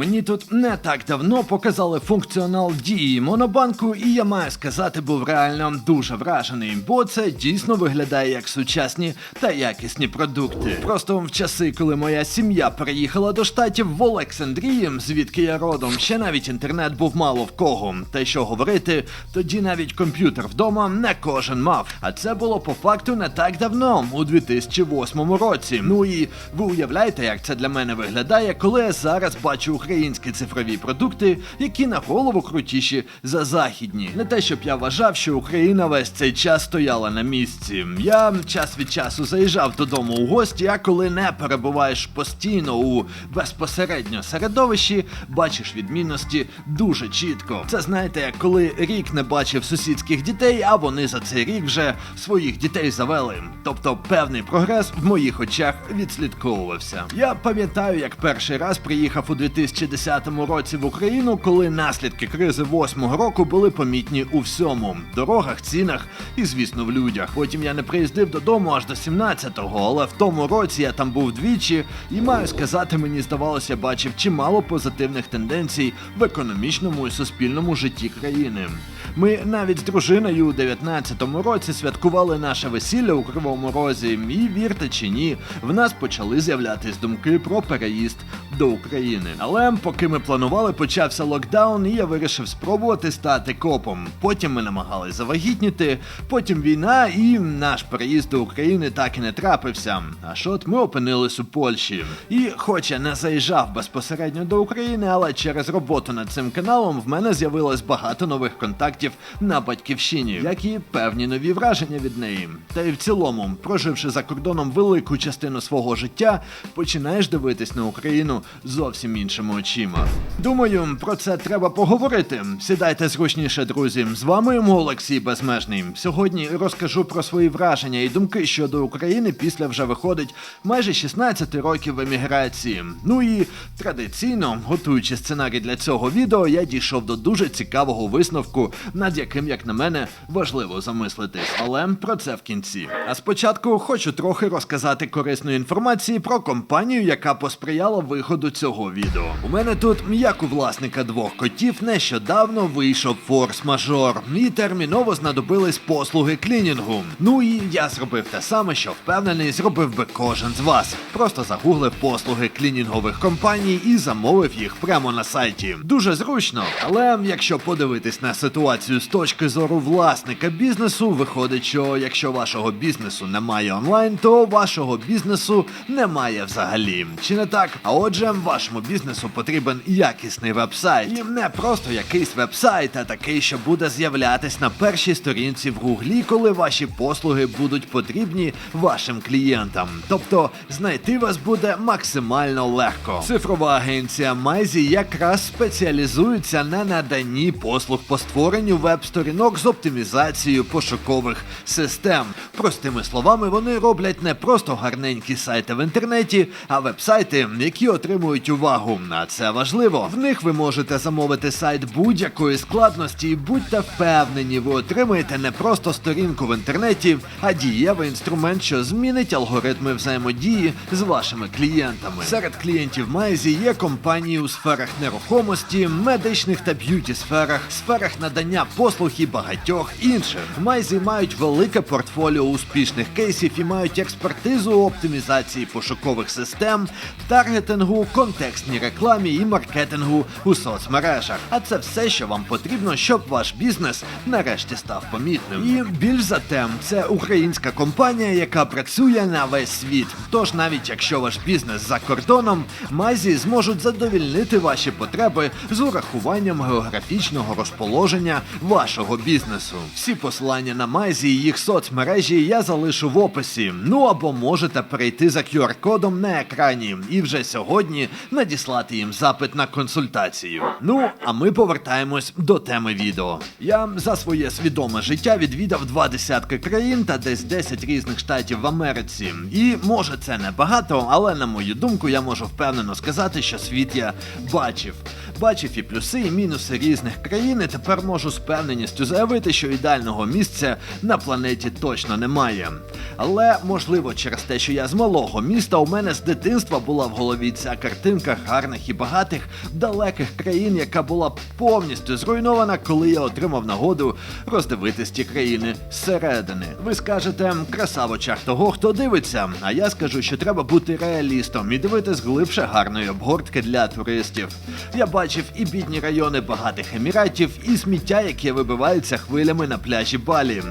Мені тут не так давно показали функціонал дії монобанку, і я маю сказати, був реально дуже вражений, бо це дійсно виглядає як сучасні та якісні продукти. Просто в часи, коли моя сім'я переїхала до штатів в Олександрії, звідки я родом, ще навіть інтернет був мало в кого. Та що говорити, тоді навіть комп'ютер вдома не кожен мав. А це було по факту не так давно, у 2008 році. Ну і ви уявляєте, як це для мене виглядає, коли я зараз бачу українські цифрові продукти, які на голову крутіші за західні. Не те, щоб я вважав, що Україна весь цей час стояла на місці. Я час від часу заїжджав додому у гості, а коли не перебуваєш постійно у безпосередньо середовищі, бачиш відмінності дуже чітко. Це знаєте, як коли рік не бачив сусідських дітей, а вони за цей рік вже своїх дітей завели. Тобто певний прогрес в моїх очах відслідковувався. Я пам'ятаю, як перший раз приїхав у 2010 році в Україну, коли наслідки кризи восьмого року були помітні у всьому дорогах, цінах і, звісно, в людях. Потім я не приїздив додому аж до 17-го, але в тому році я там був двічі, і маю сказати, мені здавалося, бачив чимало позитивних тенденцій в економічному і суспільному житті країни. Ми навіть з дружиною у 19-му році святкували наше весілля у Кривому Розі, і вірте чи ні, в нас почали з'являтись думки про переїзд до України. Але поки ми планували, почався локдаун, і я вирішив спробувати стати копом. Потім ми намагались завагітніти, потім війна, і наш переїзд до України так і не трапився. Аж от ми опинились у Польщі. І, хоч я не заїжджав безпосередньо до України, але через роботу над цим каналом в мене з'явилось багато нових контактів на батьківщині, як і певні нові враження від неї. Та й в цілому, проживши за кордоном велику частину свого життя, починаєш дивитись на Україну зовсім іншими очима. Думаю, про це треба поговорити. Сідайте зручніше, друзі. З вами Олексій Безмежний. Сьогодні розкажу про свої враження і думки щодо України після вже виходить майже 16 років еміграції. Ну і традиційно, готуючи сценарій для цього відео, я дійшов до дуже цікавого висновку, над яким, як на мене, важливо замислитись. Але про це в кінці. А спочатку хочу трохи розказати корисної інформації про компанію, яка посприяла виходу цього відео. У мене тут, як у власника двох котів, нещодавно вийшов форс-мажор, і терміново знадобились послуги клінінгу. Ну і я зробив те саме, що впевнений, зробив би кожен з вас. Просто загуглив послуги клінінгових компаній і замовив їх прямо на сайті. Дуже зручно, але якщо подивитись на ситуацію з точки зору власника бізнесу, виходить, що якщо вашого бізнесу немає онлайн, то вашого бізнесу немає взагалі. Чи не так? А отже, вашому бізнесу потрібен якісний вебсайт. І не просто якийсь вебсайт, а такий, що буде з'являтись на першій сторінці в гуглі, коли ваші послуги будуть потрібні вашим клієнтам. Тобто знайти вас буде максимально легко. Цифрова агенція Майзі якраз спеціалізується на наданні послуг по створенню веб-сторінок з оптимізацією пошукових систем. Простими словами, вони роблять не просто гарненькі сайти в інтернеті, а веб-сайти, які отримують увагу. А це важливо. В них ви можете замовити сайт будь-якої складності, і будьте впевнені, ви отримаєте не просто сторінку в інтернеті, а дієвий інструмент, що змінить алгоритми взаємодії з вашими клієнтами. Серед клієнтів Майзі є компанії у сферах нерухомості, медичних та б'юті сферах, сферах надання послуг і багатьох інших. Майзі мають велике портфоліо успішних кейсів і мають експертизу оптимізації пошукових систем, таргетингу, контекстній рекламі і маркетингу у соцмережах. А це все, що вам потрібно, щоб ваш бізнес нарешті став помітним. І більш за тем, це українська компанія, яка працює на весь світ. Тож, навіть якщо ваш бізнес за кордоном, Майзі зможуть задовільнити ваші потреби з урахуванням географічного розположення вашого бізнесу. Всі посилання на Майзі і їх соцмережі я залишу в описі. Ну або можете перейти за QR-кодом на екрані і вже сьогодні надіслати їм запит на консультацію. Ну, а ми повертаємось до теми відео. Я за своє свідоме життя відвідав два десятки країн та десь 10 різних штатів в Америці. І може це не багато, але на мою думку, я можу впевнено сказати, що світ я бачив. Бачив і плюси, і мінуси різних країн, і тепер можу з певненістю заявити, що ідеального місця на планеті точно немає. Але можливо, через те, що я з малого міста, у мене з дитинства була в голові ця картинка гарних і багатих далеких країн, яка була повністю зруйнована, коли я отримав нагоду роздивитись ті країни зсередини. Ви скажете, краса в очах того, хто дивиться. А я скажу, що треба бути реалістом і дивитись глибше гарної обгортки для туристів. Я бачив і бідні райони багатих еміратів, і сміття, яке вибивається хвилями на пляжі Балі.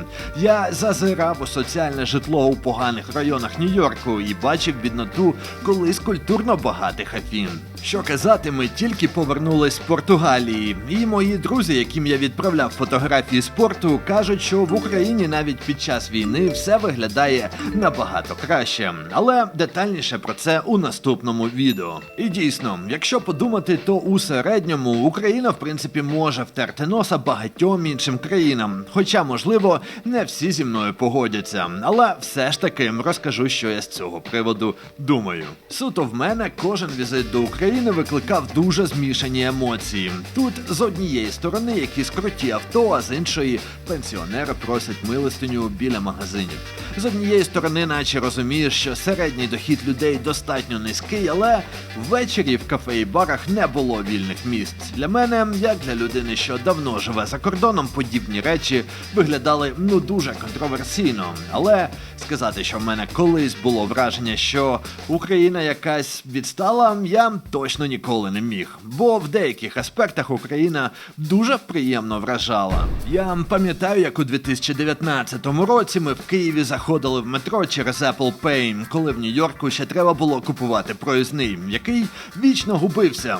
Я зазирав у соціальне житло у поганих районах Нью-Йорку і бачив бідноту колись культурно багатих Афін. Що казати, ми тільки повернулись з Португалії, і мої друзі, яким я відправляв фотографії спорту, кажуть, що в Україні навіть під час війни все виглядає набагато краще. Але детальніше про це у наступному відео. І дійсно, якщо подумати, то у середньому Україна в принципі може втерти носа багатьом іншим країнам. Хоча, можливо, не всі зі мною погодяться. Але все ж таки розкажу, що я з цього приводу думаю. Суто в мене кожен візит до України викликав дуже змішані емоції. Тут з однієї сторони якісь круті авто, а з іншої пенсіонери просять милостиню біля магазинів. З однієї сторони, наче розумієш, що середній дохід людей достатньо низький, але ввечері в кафе і барах не було вільних місць. Для мене, як для людини, що давно живе за кордоном, подібні речі виглядали ну дуже контроверсійно. Але сказати, що в мене колись було враження, що Україна якась відстала, я точно ніколи не міг. Бо в деяких аспектах Україна дуже приємно вражала. Я пам'ятаю, як у 2019 році ми в Києві заходили в метро через Apple Pay, коли в Нью-Йорку ще треба було купувати проїзний, який вічно губився.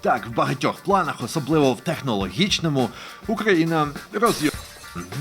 Так, в багатьох планах, особливо в технологічному, Україна роз'єм.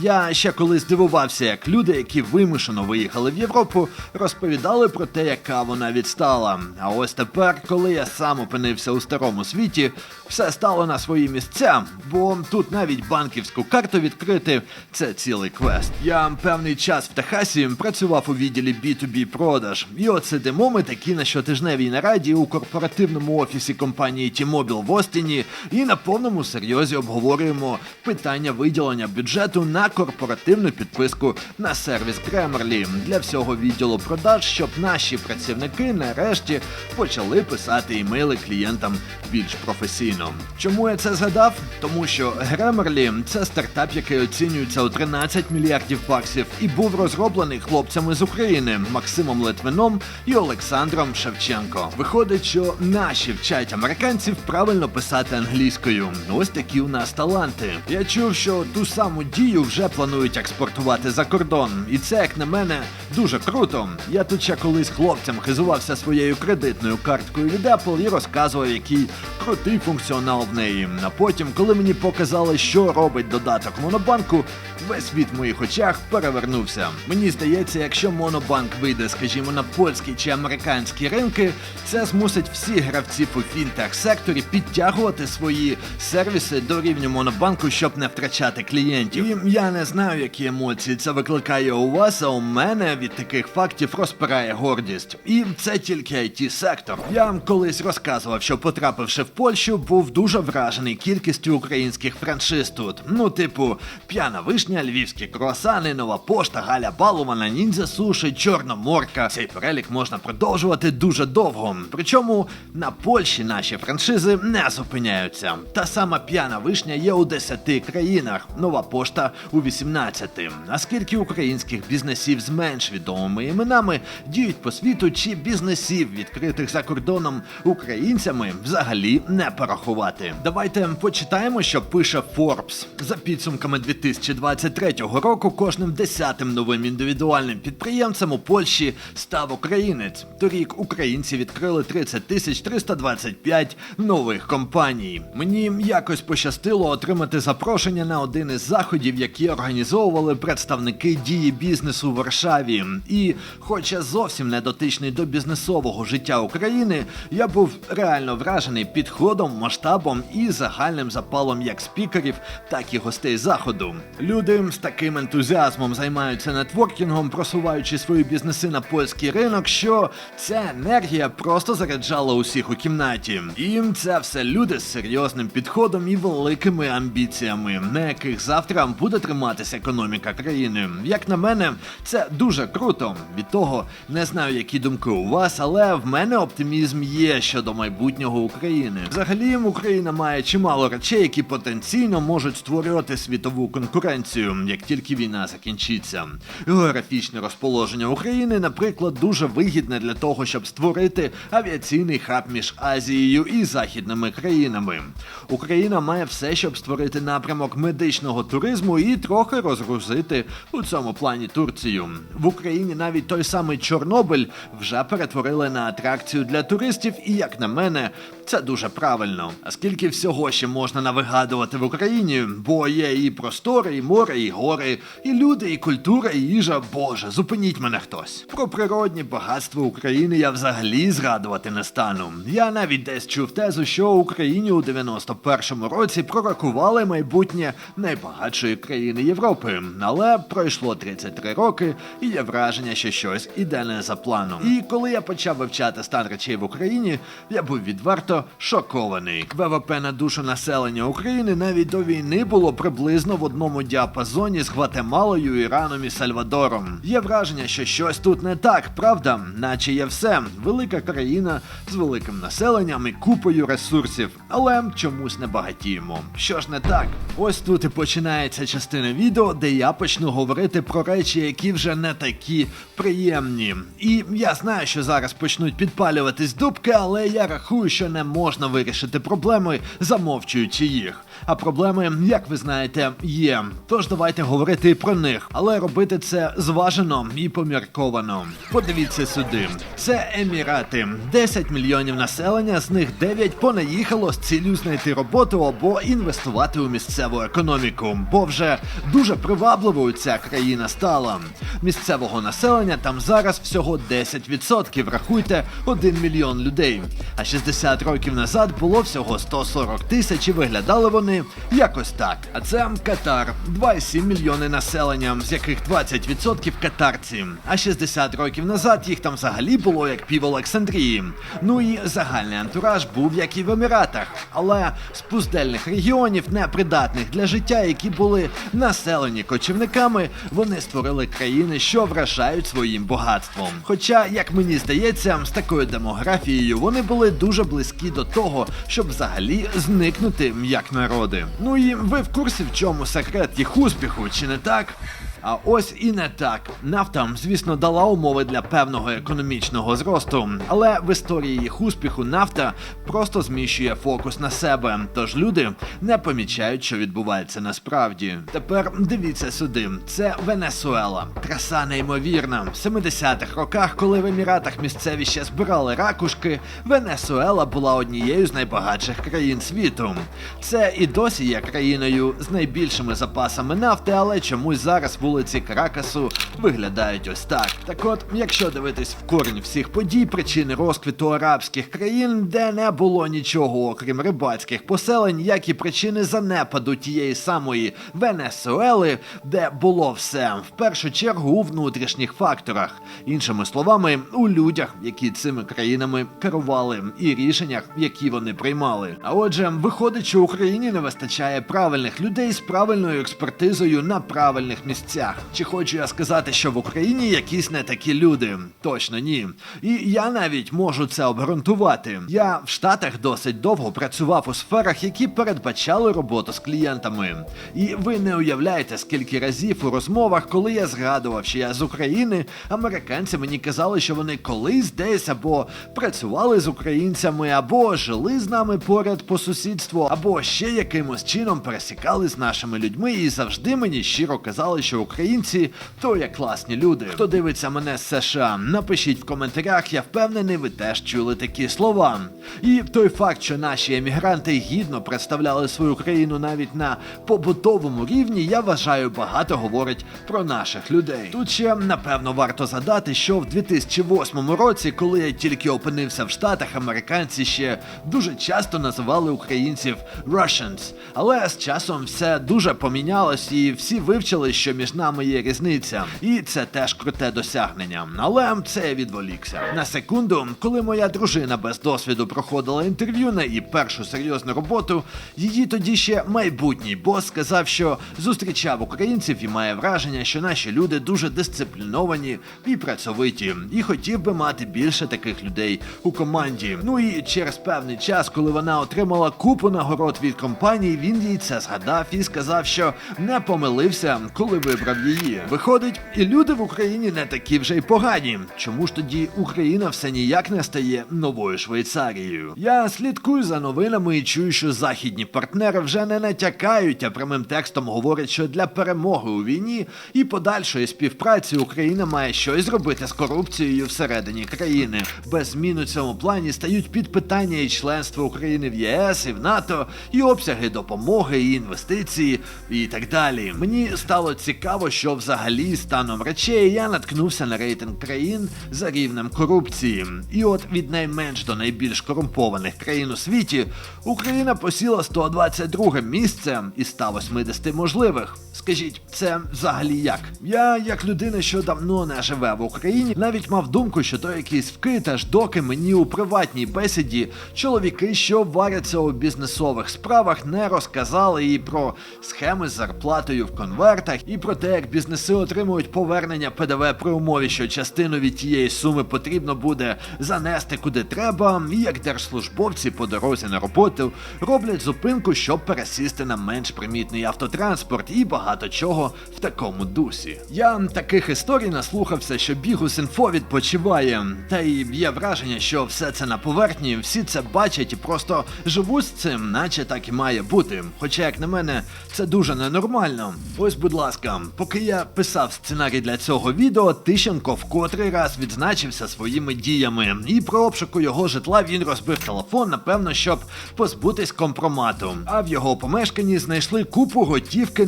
Я ще колись дивувався, як люди, які вимушено виїхали в Європу, розповідали про те, яка вона відстала. А ось тепер, коли я сам опинився у старому світі, все стало на свої місця, бо тут навіть банківську карту відкрити це цілий квест. Я певний час в Техасі працював у відділі B2B продаж, і от сидимо ми такі на щотижневій нараді у корпоративному офісі компанії T-Mobile в Остіні і на повному серйозі обговорюємо питання виділення бюджету на корпоративну підписку на сервіс Grammarly для всього відділу продаж, щоб наші працівники нарешті почали писати імейли клієнтам більш професійно. Чому я це згадав? Тому що Grammarly – це стартап, який оцінюється у 13 мільярдів баксів і був розроблений хлопцями з України Максимом Литвином і Олександром Шевченко. Виходить, що наші вчать американців правильно писати англійською. Ось такі у нас таланти. Я чув, що ту саму дію вже планують експортувати за кордон, і це, як на мене, дуже круто. Я тут ще колись хлопцям хизувався своєю кредитною карткою від Apple і розказував, який крутий функціонал в неї. А потім, коли мені показали, що робить додаток Монобанку, весь світ в моїх очах перевернувся. Мені здається, якщо Монобанк вийде, скажімо, на польські чи американські ринки, це змусить всіх гравців у фінтех секторі підтягувати свої сервіси до рівня Монобанку, щоб не втрачати клієнтів. І я не знаю, які емоції це викликає у вас, а у мене від таких фактів розпирає гордість. І це тільки it сектор. Я вам колись розказував, що потрапивши в Польщу, був дуже вражений кількістю українських франшиз тут. Ну, типу, п'яна вишня, львівські круасани, нова пошта, Галя Балумана, ніндзя суші, Чорноморка. Цей перелік можна продовжувати дуже довго. Причому на Польщі наші франшизи не зупиняються. Та сама п'яна вишня є у 10 країнах, нова пошта у 18. А скільки українських бізнесів з менш відомими іменами діють по світу, чи бізнесів, відкритих за кордоном українцями, взагалі не порахувати. Давайте почитаємо, що пише Forbes. За підсумками 2023 року кожним десятим новим індивідуальним підприємцем у Польщі став українець. Торік українці відкрили 30 тисяч 325 нових компаній. Мені якось пощастило отримати запрошення на один із заходів, які організовували представники дії бізнесу в Варшаві. І, хоча зовсім не дотичний до бізнесового життя України, я був реально вражений підходом, масштабом і загальним запалом як спікерів, так і гостей заходу. Люди з таким ентузіазмом займаються нетворкінгом, просуваючи свої бізнеси на польський ринок, що ця енергія просто заряджала усіх у кімнаті. І це все люди з серйозним підходом і великими амбіціями, на яких завтра буде триматися економіка країни. Як на мене, це дуже круто. Від того не знаю, які думки у вас, але в мене оптимізм є щодо майбутнього України. Взагалі, Україна має чимало речей, які потенційно можуть створювати світову конкуренцію, як тільки війна закінчиться. Географічне розположення України, наприклад, дуже вигідне для того, щоб створити авіаційний хаб між Азією і західними країнами. Україна має все, щоб створити напрямок медичного туризму і трохи розгрузити у цьому плані Турцію. В Україні навіть той самий Чорнобиль вже перетворили на атракцію для туристів, і як на мене, це дуже правильно. А скільки всього ще можна навигадувати в Україні, бо є і простори, і море, і гори, і люди, і культура, і їжа. Боже, зупиніть мене хтось. Про природні багатства України я взагалі згадувати не стану. Я навіть десь чув тезу, що Україні у 91-му році пророкували майбутнє найбагатшої країни Європи. Але пройшло 33 роки, і є враження, що щось іде не за планом. І коли я почав вивчати стан речей в Україні, я був відверто шокований. ВВП на душу населення України навіть до війни було приблизно в одному діапазоні з Гватемалою, Іраном і Сальвадором. Є враження, що щось тут не так, правда? Наче є все. Велика країна з великим населенням і купою ресурсів, але чомусь не багатіємо. Що ж не так? Ось тут і починається частина відео, де я почну говорити про речі, які вже не такі приємні. І я знаю, що зараз почнуть підпалюватись дубки, але я рахую, що не можна вирішити проблеми, замовчуючи їх. А проблеми, як ви знаєте, є. Тож давайте говорити про них, але робити це зважено і помірковано. Подивіться сюди: це Емірати, 10 мільйонів населення, з них 9 понаїхало з цілею знайти роботу або інвестувати у місцеву економіку, бо вже дуже привабливою ця країна стала. Місцевого населення там зараз всього 10%, рахуйте 1 мільйон людей. А 60 років назад було всього 140 тисяч і виглядали вони якось так. А це Катар, 2,7 мільйони населення, з яких 20% катарці. А 60 років назад їх там взагалі було як пів Олександрії. Ну і загальний антураж був як і в Еміратах, але з пустельних регіонів, непридатних для життя, які були населені кочівниками, вони створили країни, що вражають своїм багатством. Хоча, як мені здається, з такою демографією вони були дуже близькі до того, щоб взагалі зникнути як народи. Ну і ви в курсі, в чому секрет їх успіху, чи не так? А ось і не так. Нафта, звісно, дала умови для певного економічного зросту, але в історії їх успіху нафта просто зміщує фокус на себе. Тож люди не помічають, що відбувається насправді. Тепер дивіться сюди: це Венесуела. Краса неймовірна. В 70-х роках, коли в Еміратах місцеві ще збирали ракушки, Венесуела була однією з найбагатших країн світу. Це і досі є країною з найбільшими запасами нафти, але чомусь зараз вулиці Каракасу виглядають ось так. Так от, якщо дивитись в корінь всіх подій, причини розквіту арабських країн, де не було нічого, окрім рибацьких поселень, як і причини занепаду тієї самої Венесуели, де було все, в першу чергу у внутрішніх факторах, іншими словами, у людях, які цими країнами керували, і рішеннях, які вони приймали. А отже, виходить, що Україні не вистачає правильних людей з правильною експертизою на правильних місцях. Чи хочу я сказати, що в Україні якісь не такі люди? Точно ні. І я навіть можу це обґрунтувати. Я в Штатах досить довго працював у сферах, які передбачали роботу з клієнтами. І ви не уявляєте, скільки разів у розмовах, коли я згадував, що я з України, американці мені казали, що вони колись десь або працювали з українцями, або жили з нами поряд по сусідству, або ще якимось чином пересікали з нашими людьми, і завжди мені щиро казали, що українці, то є класні люди. Хто дивиться мене з США, напишіть в коментарях, я впевнений, ви теж чули такі слова. І той факт, що наші емігранти гідно представляли свою країну навіть на побутовому рівні, я вважаю, багато говорить про наших людей. Тут ще напевно варто згадати, що в 2008 році, коли я тільки опинився в Штатах, американці ще дуже часто називали українців Russians. Але з часом все дуже помінялось, і всі вивчили, що між нами є різниця. І це теж круте досягнення. Але це відволікся. На секунду, коли моя дружина без досвіду проходила інтерв'ю на і першу серйозну роботу, її тоді ще майбутній бос сказав, що зустрічав українців і має враження, що наші люди дуже дисципліновані і працьовиті, і хотів би мати більше таких людей у команді. Ну і через певний час, коли вона отримала купу нагород від компанії, він їй це згадав і сказав, що не помилився, коли вибрав її. Виходить, і люди в Україні не такі вже й погані. Чому ж тоді Україна все ніяк не стає новою Швейцарією? Я слідкую за новинами і чую, що західні партнери вже не натякають, а прямим текстом говорять, що для перемоги у війні і подальшої співпраці Україна має щось зробити з корупцією всередині країни. Без змін у цьому плані стають під питання і членство України в ЄС і в НАТО, і обсяги допомоги, і інвестиції, і так далі. Мені стало цікаво, що взагалі станом речей я наткнувся на рейтинг країн за рівнем корупції. І от від найменш до найбільш корумпованих країн у світі Україна посіла 122 місце із 180 можливих. Скажіть, це взагалі як? Я, як людина, що давно не живе в Україні, навіть мав думку, що то якийсь вкид, доки мені у приватній бесіді чоловіки, що варяться у бізнесових справах, не розказали і про схеми з зарплатою в конвертах, і про те, як бізнеси отримують повернення ПДВ при умові, що частину від тієї суми потрібно буде занести куди треба, і як держслужбовці по дорозі на роботу роблять зупинку, щоб пересісти на менш примітний автотранспорт і багато чого в такому дусі. Я таких історій наслухався, що бігус інфо відпочиває, та й є враження, що все це на поверхні, всі це бачать і просто живуть з цим, наче так і має бути. Хоча, як на мене, це дуже ненормально. Ось, будь ласка, поки я писав сценарій для цього відео, Тищенко в котрий раз відзначився своїми діями, і про обшуку його житла він розбив телефон, напевно, щоб позбутись компромату. А в його помешканні знайшли купу готівки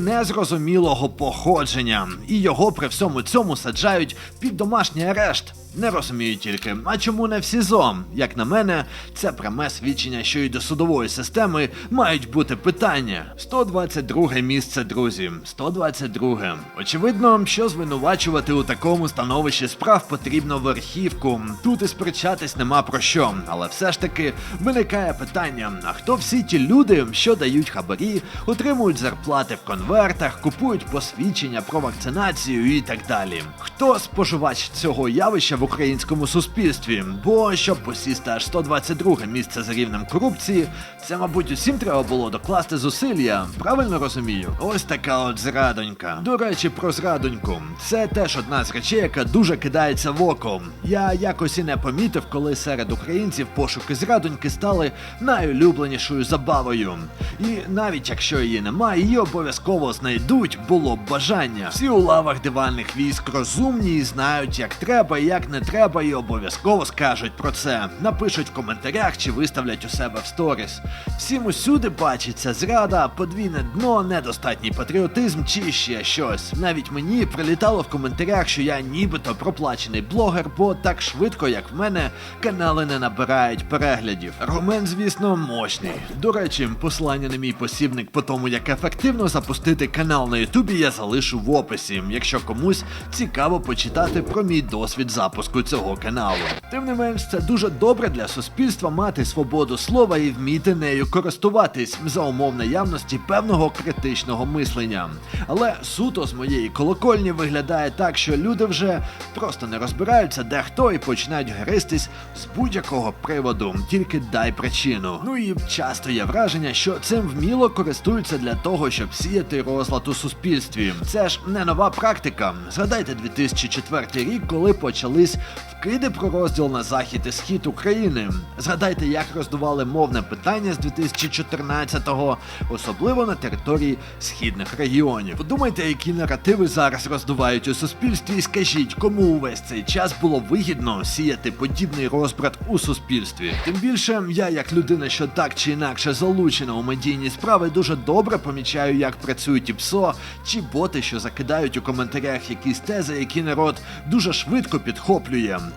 незрозумілого походження, і його при всьому цьому саджають під домашній арешт. Не розумію тільки, а чому не в СІЗО? Як на мене, це пряме свідчення, що і до судової системи мають бути питання. 122 місце, друзі. 122. Очевидно, що звинувачувати у такому становищі справ потрібно верхівку. Тут і сперечатись нема про що. Але все ж таки виникає питання: а хто всі ті люди, що дають хабарі, отримують зарплати в конвертах, купують посвідчення про вакцинацію і так далі? Хто споживач цього явища в українському суспільстві? Бо щоб посісти аж 122 місце за рівнем корупції, це, мабуть, усім треба було докласти зусилля. Правильно розумію? Ось така от зрадонька. До речі, про зрадоньку. Це теж одна з речей, яка дуже кидається в око. Я якось і не помітив, коли серед українців пошуки зрадоньки стали найулюбленішою забавою. І навіть якщо її немає, її обов'язково знайдуть, було б бажання. Всі у лавах дивальних військ розумні і знають, як треба і як не треба, і обов'язково скажуть про це. Напишуть в коментарях чи виставлять у себе в сторіс. Всім усюди бачиться зрада, подвійне дно, недостатній патріотизм чи ще щось. Навіть мені прилітало в коментарях, що я нібито проплачений блогер, бо так швидко, як в мене, канали не набирають переглядів. Аргумент, звісно, мощний. До речі, посилання на мій посібник по тому, як ефективно запустити канал на Ютубі, я залишу в описі, якщо комусь цікаво почитати про мій досвід запуску цього каналу. Тим не менш, це дуже добре для суспільства мати свободу слова і вміти нею користуватись за умов наявності певного критичного мислення. Але суто з моєї колокольні виглядає так, що люди вже просто не розбираються, де хто і починають гристись з будь-якого приводу, тільки дай причину. Ну і часто є враження, що цим вміло користуються для того, щоб сіяти розлад у суспільстві. Це ж не нова практика. Згадайте 2004 рік, коли почались якісь вкиди про розділ на захід і схід України. Згадайте, як роздували мовне питання з 2014-го, особливо на території східних регіонів. Подумайте, які наративи зараз роздувають у суспільстві, і скажіть, кому увесь цей час було вигідно сіяти подібний розбрат у суспільстві. Тим більше, я, як людина, що так чи інакше залучена у медійні справи, дуже добре помічаю, як працюють і ПСО, чи боти, що закидають у коментарях якісь тези, які народ дуже швидко підхоплює.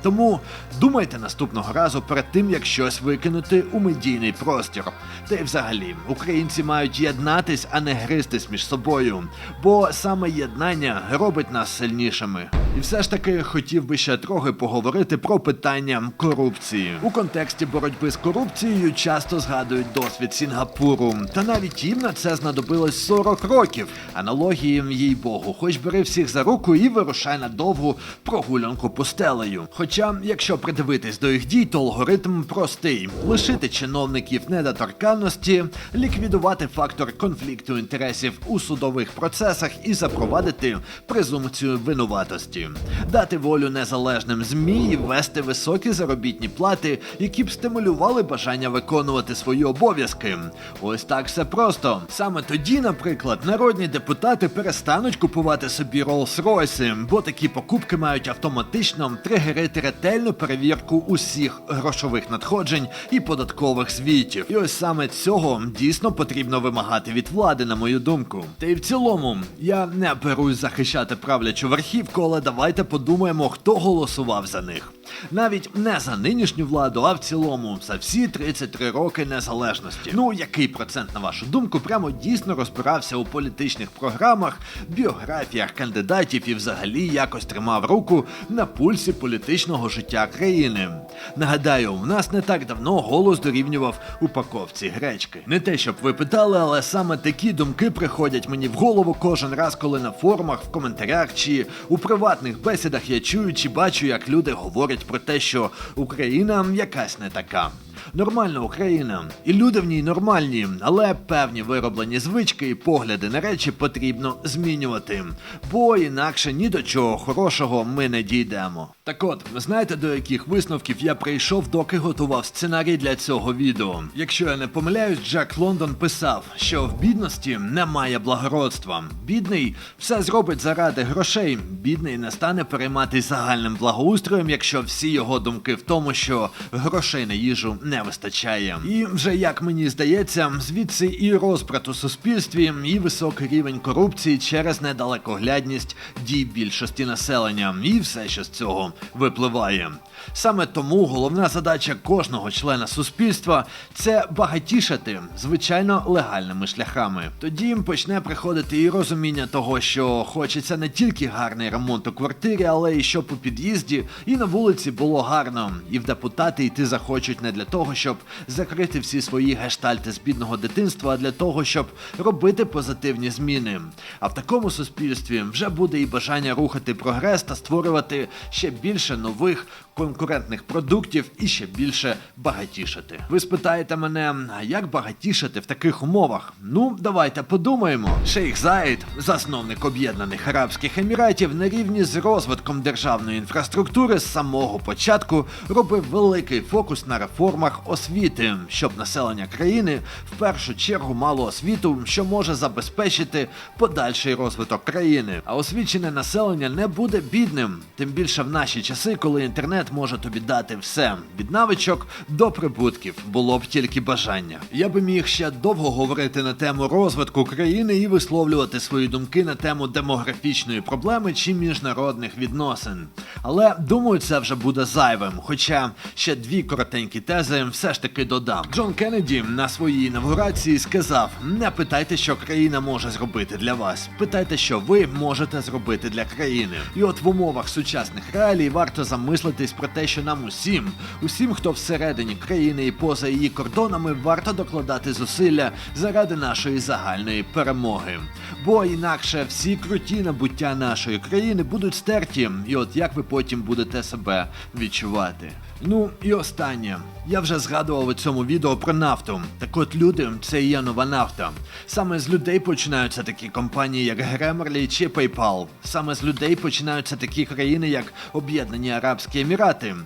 Тому думайте наступного разу перед тим, як щось викинути у медійний простір. Та й взагалі, українці мають єднатись, а не гристись між собою, бо саме єднання робить нас сильнішими. І все ж таки хотів би ще трохи поговорити про питання корупції. У контексті боротьби з корупцією часто згадують досвід Сінгапуру, та навіть їм на це знадобилось 40 років. Аналогії, їй богу, хоч бери всіх за руку і вирушай на довгу прогулянку пустелею. Хоча, якщо придивитись до їх дій, то алгоритм простий: лишити чиновників недоторканності, ліквідувати фактор конфлікту інтересів у судових процесах і запровадити презумпцію винуватості, дати волю незалежним змі і ввести високі заробітні плати, які б стимулювали бажання виконувати свої обов'язки. Ось так все просто. Саме тоді, наприклад, народні депутати перестануть купувати собі Rolls-Royce, бо такі покупки мають автоматично тригерити ретельну перевірку усіх грошових надходжень і податкових звітів. І ось саме цього дійсно потрібно вимагати від влади, на мою думку. Та й в цілому я не берусь захищати правлячу верхівку, але давайте подумаємо, хто голосував за них. Навіть не за нинішню владу, а в цілому за всі 33 роки незалежності. Ну який процент, на вашу думку, прямо дійсно розбирався у політичних програмах, біографіях кандидатів і взагалі якось тримав руку на пульсі політичного життя країни. Нагадаю, в нас не так давно голос дорівнював упаковці гречки. Не те, щоб ви питали, але саме такі думки приходять мені в голову кожен раз, коли на форумах, в коментарях чи у приватних бесідах я чую чи бачу, як люди говорять про те, що Україна якась не така. Нормальна Україна, і люди в ній нормальні, але певні вироблені звички і погляди на речі потрібно змінювати, бо інакше ні до чого хорошого ми не дійдемо. Так от, знаєте до яких висновків я прийшов, доки готував сценарій для цього відео. Якщо я не помиляюсь, Джек Лондон писав, що в бідності немає благородства. Бідний все зробить заради грошей. Бідний не стане перейматись загальним благоустроєм, якщо всі його думки в тому, що грошей на їжу не вистачає. І вже як мені здається, звідси і розбрат у суспільстві, і високий рівень корупції через недалекоглядність дій більшості населення, і все, що з цього випливає. Саме тому головна задача кожного члена суспільства це багатішати, звичайно, легальними шляхами. Тоді їм почне приходити і розуміння того, що хочеться не тільки гарний ремонт у квартирі, але й щоб у під'їзді і на вулиці було гарно. І в депутати йти захочуть не для того, щоб закрити всі свої гештальти з бідного дитинства, а для того, щоб робити позитивні зміни. А в такому суспільстві вже буде і бажання рухати прогрес та створювати ще більше нових конкурентних продуктів і ще більше багатішати. Ви спитаєте мене, а як багатішати в таких умовах? Ну, давайте подумаємо. Шейх Заїд, засновник Об'єднаних Арабських Еміратів, на рівні з розвитком державної інфраструктури з самого початку робив великий фокус на реформах освіти, щоб населення країни в першу чергу мало освіту, що може забезпечити подальший розвиток країни. А освічене населення не буде бідним, тим більше в наші часи, коли інтернет може тобі дати все від навичок до прибутків, було б тільки бажання. Я би міг ще довго говорити на тему розвитку країни і висловлювати свої думки на тему демографічної проблеми чи міжнародних відносин. Але думаю, це вже буде зайвим. Хоча ще дві коротенькі тези все ж таки додам. Джон Кеннеді на своїй інавгурації сказав: не питайте, що країна може зробити для вас. Питайте, що ви можете зробити для країни. І от в умовах сучасних реалій варто замислитись про те, що нам усім, усім, хто всередині країни і поза її кордонами, варто докладати зусилля заради нашої загальної перемоги. Бо інакше всі круті набуття нашої країни будуть стерті, і от як ви потім будете себе відчувати. Ну і останнє. Я вже згадував у цьому відео про нафту. Так от люди це і є нова нафта. Саме з людей починаються такі компанії, як Grammarly чи PayPal. Саме з людей починаються такі країни, як Об'єднані Арабські Емірати.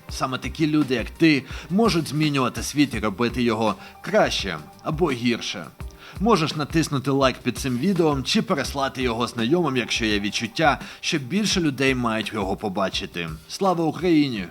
Саме такі люди, як ти, можуть змінювати світ і робити його краще або гірше. Можеш натиснути лайк під цим відео чи переслати його знайомим, якщо є відчуття, що більше людей мають його побачити. Слава Україні!